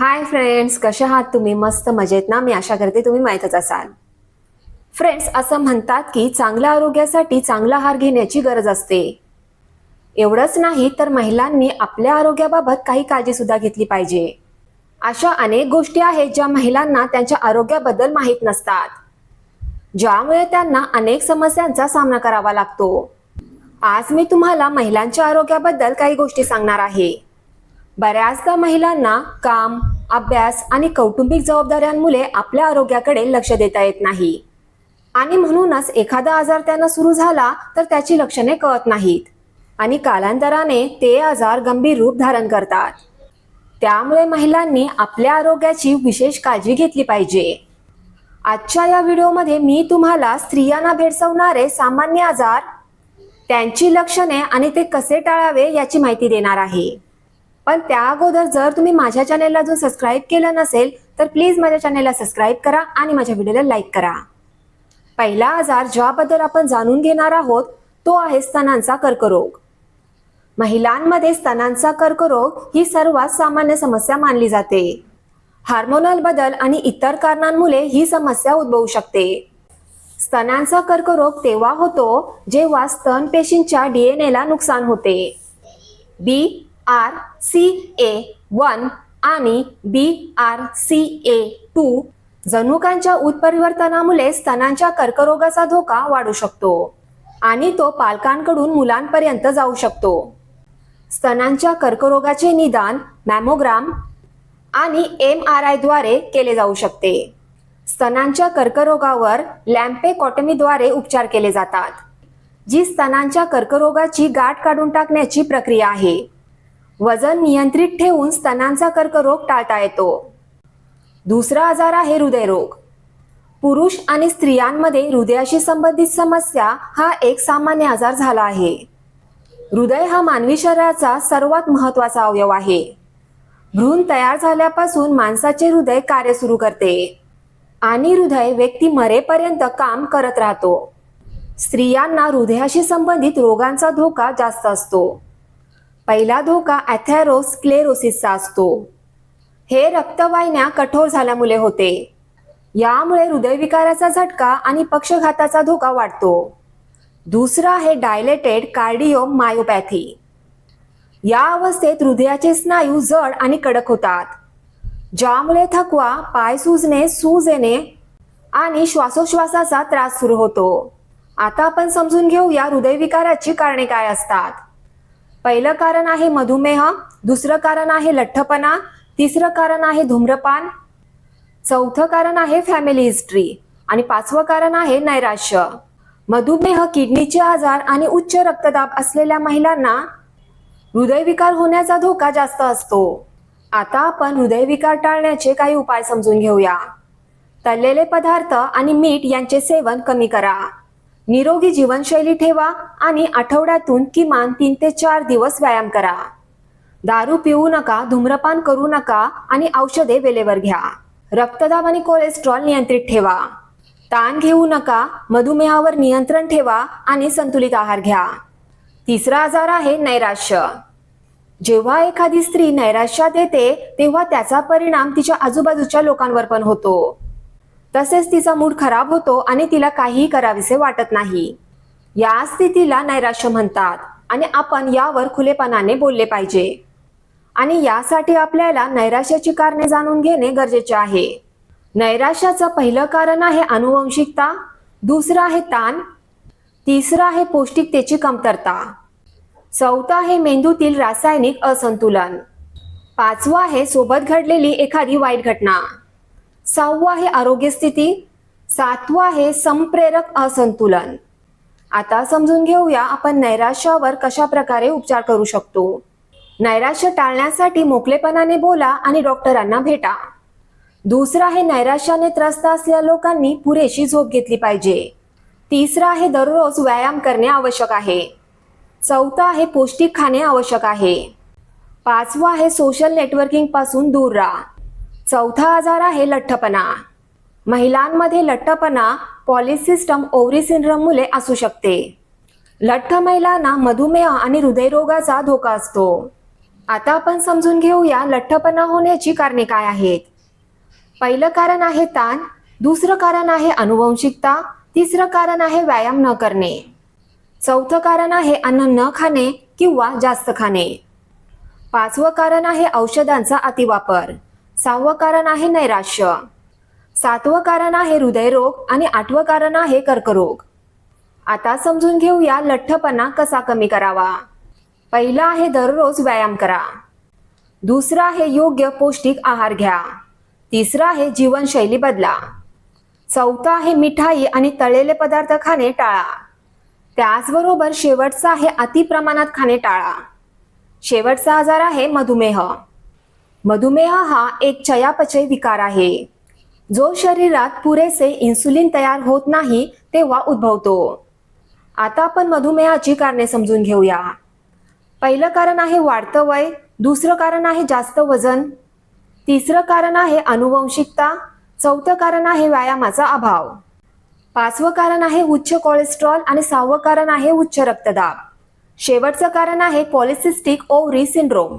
Hi friends कशा आहात तुम्ही? मस्त मजेत ना? मी आशा करते तुम्ही माहीतच असाल. फ्रेंड्स असं म्हणतात की चांगल्या आरोग्यासाठी चांगला आहार घेण्याची गरज असते. एवढंच नाही तर महिलांनी आपल्या आरोग्याबाबत काही काळजी सुद्धा घेतली पाहिजे. अशा अनेक गोष्टी आहेत ज्या महिलांना त्यांच्या आरोग्याबद्दल माहीत नसतात. ज्यामुळे त्यांना अनेक समस्यांचा सामना करावा लागतो. आज मी तुम्हाला महिलांच्या आरोग्याबद्दल काही गोष्टी सांगणार आहे. बऱ्याचदा महिलांना काम अभ्यास आणि कौटुंबिक जबाबदाऱ्यांमुळे आपल्या आरोग्याकडे लक्ष देता येत नाही. आणि म्हणूनच एखादा आजार त्यांना सुरू झाला तर त्याची लक्षणे कळत नाहीत. आणि कालांतराने ते आजार गंभीर रूप धारण करतात. त्यामुळे महिलांनी आपल्या आरोग्याची विशेष काळजी घेतली पाहिजे. आजच्या या व्हिडिओमध्ये मी तुम्हाला स्त्रियांना भेडसावणारे सामान्य आजार त्यांची लक्षणे आणि ते कसे टाळावे याची माहिती देणार आहे. पण त्या अगोदर जर तुम्ही माझ्या चॅनेलला जो सबस्क्राईब केलं नसेल तर प्लीज माझ्या चॅनेलला सबस्क्राईब करा आणि माझ्या व्हिडिओला लाईक करा. पहिला आजार ज्याबद्दल आपण जाणून घेणार आहोत तो आहे स्तनांचा कर्करोग. महिलांमध्ये स्तनांचा कर्करोग ही सर्वात सामान्य समस्या मानली जाते. हार्मोनल बदल आणि इतर कारणांमुळे ही समस्या उद्भवू शकते. स्तनांचा कर्करोग तेव्हा होतो जेव्हा स्तन पेशींच्या डीएनएला नुकसान होते. B R C A one आणि B R C A two जनुकांच्या उत्परिवर्तनामुळे स्तनांच्या कर्करोगाचा धोका वाढू शकतो आणि तो पालकांकडून मुलांपर्यंत जाऊ शकतो. स्तनांच्या कर्करोगाचे निदान मॅमोग्राम आणि एम आर आयद्वारे केले जाऊ शकते. स्तनांच्या कर्करोगावर लॅम्पेकॉटमीद्वारे उपचार केले जातात जी स्तनांच्या कर्करोगाची गाठ काढून टाकण्याची प्रक्रिया आहे. वजन नियंत्रित ठेवून स्तनांचा कर्करोग टाळता येतो. दुसरा आजार आहे हृदयरोग. पुरुष आणि स्त्रियांमध्ये हृदयाशी संबंधित समस्या हा एक सामान्य आजार झाला आहे. हृदय हा मानवी शरीराचा सर्वात महत्त्वाचा अवयव आहे. भ्रूण तयार झाल्यापासून माणसाचे हृदय कार्य सुरू करते आणि हृदय व्यक्ती मरेपर्यंत काम करत राहतो. स्त्रियांना हृदयाशी संबंधित रोगांचा धोका जास्त असतो. पहिला धोका ॲथॅरोस्क्लेरोसिसचा असतो. हे रक्तवाहिन्या कठोर झाल्यामुळे होते. यामुळे हृदयविकाराचा झटका आणि पक्षघाताचा धोका वाढतो. दुसरा आहे डायलेटेड कार्डिओ मायोपॅथी या अवस्थेत हृदयाचे स्नायू जड आणि कडक होतात. ज्यामुळे थकवा पाय सुजणे सूज येणे आणि श्वासोश्वासाचा त्रास सुरू होतो. आता आपण समजून घेऊया हृदयविकाराची कारणे काय असतात. पहिलं कारण आहे मधुमेह दुसरं कारण आहे लठ्ठपणा तिसरं कारण आहे धूम्रपान चौथं कारण आहे फॅमिली हिस्ट्री आणि पाचवं कारण आहे नैराश्य. मधुमेह किडनीचे आजार आणि उच्च रक्तदाब असलेल्या महिलांना हृदयविकार होण्याचा धोका जास्त असतो. आता आपण हृदयविकार टाळण्याचे काही उपाय समजून घेऊया. तळलेले पदार्थ आणि मीठ यांचे सेवन कमी करा. निरोगी जीवनशैली ठेवा आणि आठवड्यातून किमान तीन ते चार दिवस व्यायाम करा. दारू पिऊ नका धूम्रपान करू नका आणि औषधे वेळेवर घ्या. रक्तदाब आणि कोलेस्ट्रॉल नियंत्रित ठेवा. ताण घेऊ नका मधुमेहावर नियंत्रण ठेवा आणि संतुलित आहार घ्या. तिसरा आजार आहे नैराश्य. जेव्हा एखादी स्त्री नैराश्यात येते तेव्हा त्याचा परिणाम तिच्या आजूबाजूच्या लोकांवर पण होतो. तसेच तिचा मूड खराब होतो आणि तिला काहीही करावेसे वाटत नाही. या स्थितीला नैराश्य म्हणतात आणि आपण यावर खुलेपणाने बोलले पाहिजे. आणि यासाठी आपल्याला नैराश्याची कारणे जाणून घेणे गरजेचे आहे. नैराश्याचं पहिलं कारण आहे अनुवंशिकता दुसरं आहे ताण तिसरं आहे पौष्टिकतेची कमतरता. चौथं आहे मेंदूतील रासायनिक असंतुलन. पाचवं आहे सोबत घडलेली एखादी वाईट घटना. सहावं आहे आरोग्य स्थिती सातवं आहे संप्रेरक असंतुलन. आता समजून घेऊया आपण नैराश्यावर कशा प्रकारे उपचार करू शकतो. नैराश्य टाळण्यासाठी मोकलेपणाने बोला आणि डॉक्टरांना भेटा. दुसरं आहे नैराश्याने त्रस्त असलेल्या लोकांनी पुरेशी झोप घेतली पाहिजे. तिसरं आहे दररोज व्यायाम करणे आवश्यक आहे. चौथं आहे पौष्टिक खाणे आवश्यक आहे. पाचवं आहे सोशल नेटवर्किंगपासून दूर राहा. चौथा आजार आहे लठ्ठपणा. महिलांमध्ये लठ्ठपणा पॉलिसिस्टम ओव्हरी सिंड्रोममुळे असू शकते. लठ्ठ महिलांना मधुमेह आणि हृदयरोगाचा धोका असतो. आता आपण समजून घेऊया लठ्ठपणा होण्याची कारणे काय आहेत. पहिलं कारण आहे ताण दुसरं कारण आहे अनुवंशिकता तिसरं कारण आहे व्यायाम न करणे. चौथं कारण आहे अन्न न खाणे किंवा जास्त खाणे. पाचवं कारण आहे औषधांचा अतिवापर. सहावं कारण आहे नैराश्य. सातवं कारण आहे हृदयरोग आणि आठवं कारण आहे कर्करोग. आता समजून घेऊया लठ्ठपणा कसा कमी करावा. पहिला आहे दररोज व्यायाम करा. दुसरं आहे योग्य पौष्टिक आहार घ्या. तिसरं आहे जीवनशैली बदला. चौथा आहे मिठाई आणि तळलेले पदार्थ खाणे टाळा. त्याचबरोबर शेवटचा आहे अति प्रमाणात खाणे टाळा. शेवटचा आजार आहे मधुमेह. मधुमेह हा एक चयापचय विकार आहे. जो शरीरात पुरेसे इन्सुलिन तयार होत नाही तेव्हा उद्भवतो. आता आपण मधुमेहाची कारणे समजून घेऊया. पहिलं कारण आहे वाढतं वय दुसरं कारण आहे जास्त वजन तिसरं कारण आहे अनुवंशिकता चौथं कारण आहे व्यायामाचा अभाव. पाचवं कारण आहे उच्च कोलेस्ट्रॉल आणि सहावं कारण आहे उच्च रक्तदाब. शेवटचं कारण आहे पॉलिसिस्टिक ओव्हरी सिंड्रोम